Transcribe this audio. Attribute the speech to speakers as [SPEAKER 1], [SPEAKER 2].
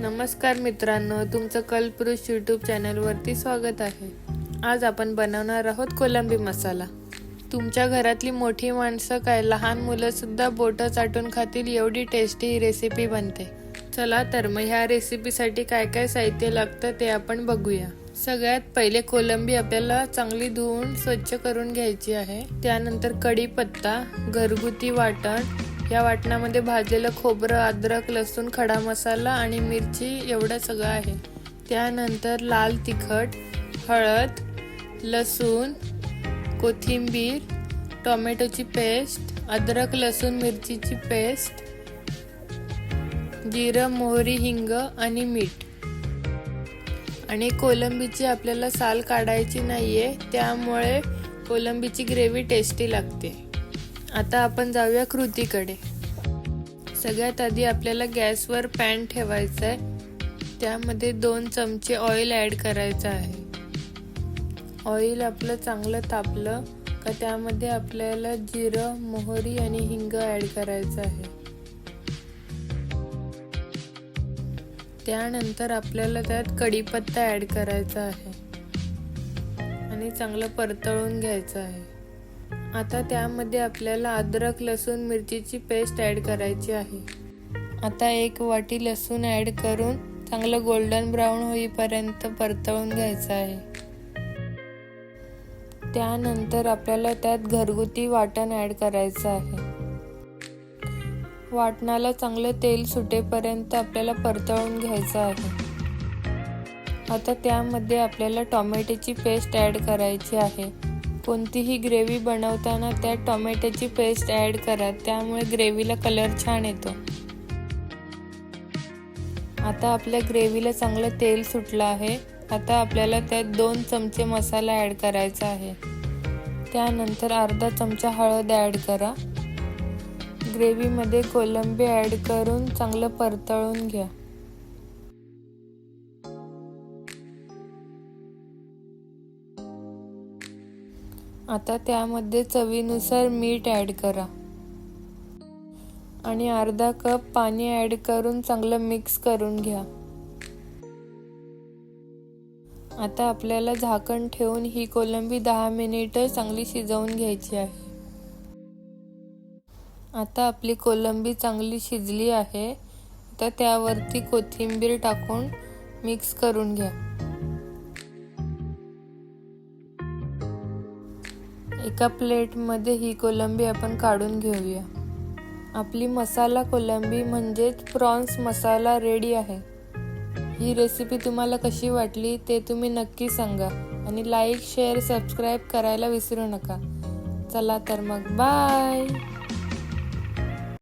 [SPEAKER 1] नमस्कार मित्रांनो तुमचं कलपुरुष यूट्यूब चॅनलवरती स्वागत आहे. आज आपण बनवणार आहोत कोलंबी मसाला. तुमच्या घरातली मोठी माणसं काय लहान मुलंसुद्धा बोटं चाटून खातील एवढी टेस्टी ही रेसिपी बनते. चला तर मग ह्या रेसिपीसाठी काय काय साहित्य लागतं ते आपण बघूया. सगळ्यात पहिले कोलंबी आपल्याला चांगली धुवून स्वच्छ करून घ्यायची आहे. त्यानंतर कढीपत्ता घरगुती वाटण या वाटणामध्ये भाजलेलं खोबरं अद्रक लसूण खडा मसाला आणि मिरची एवढं सगळं आहे. त्यानंतर लाल तिखट हळद लसूण कोथिंबीर टोमॅटोची पेस्ट अद्रक लसूण मिरचीची पेस्ट जिरं मोहरी हिंग आणि मीठ. आणि कोलंबीची आपल्याला साल काढायची नाही आहे त्यामुळे कोलंबीची ग्रेव्ही टेस्टी लागते. आता आपण जाऊया कृतीकडे. सगळ्यात आधी आपल्याला गॅसवर पॅन ठेवायचं आहे त्यामध्ये दोन चमचे ऑइल ॲड करायचं आहे. ऑइल आपलं चांगलं तापलं का त्यामध्ये आपल्याला जिरं मोहरी आणि हिंग ॲड करायचं आहे. त्यानंतर आपल्याला त्यात कढीपत्ता ॲड करायचा आहे. आणि चांगलं परतळून घ्यायचं आहे. आता त्यामध्ये आपल्याला अद्रक लसूण मिरचीची पेस्ट ॲड करायची आहे. आता एक वाटी लसूण ॲड करून चांगलं गोल्डन ब्राऊन होईपर्यंत परतवून घ्यायचं आहे. त्यानंतर आपल्याला त्यात घरगुती वाटण ॲड करायचं आहे. वाटणाला चांगलं तेल सुटेपर्यंत आपल्याला परतवून घ्यायचं आहे. आता त्यामध्ये आपल्याला टोमॅटोची पेस्ट ॲड करायची आहे. कोणतीही ग्रेव्ही बनवताना त्यात टोमॅटोची पेस्ट ॲड करा त्यामुळे ग्रेव्हीला कलर छान येतो. आता आपल्या ग्रेव्हीला चांगलं तेल सुटलं आहे. आता आपल्याला त्यात दोन चमचे मसाला ॲड करायचा आहे. त्यानंतर अर्धा चमचा हळद ॲड करा. ग्रेव्हीमध्ये कोलंबी ॲड करून चांगलं परतळून घ्या. आता त्यामध्ये चवीनुसार मीठ ॲड करा. आणि अर्धा कप पाणी ॲड करून चांगलं मिक्स करून घ्या. आता आपल्याला झाकण ठेवून ही कोलंबी दहा मिनिटं चांगली शिजवून घ्यायची आहे. आता आपली कोलंबी चांगली शिजली आहे. तर त्यावरती कोथिंबीर टाकून मिक्स करून घ्या. एका प्लेटमध्ये ही कोलंबी आपण काढून घेऊया. आपली मसाला कोलंबी म्हणजेच प्रॉन्स मसाला रेडी आहे. ही रेसिपी तुम्हाला कशी वाटली ते तुम्ही नक्की सांगा आणि लाईक शेअर सबस्क्राईब करायला विसरू नका. चला तर मग बाय!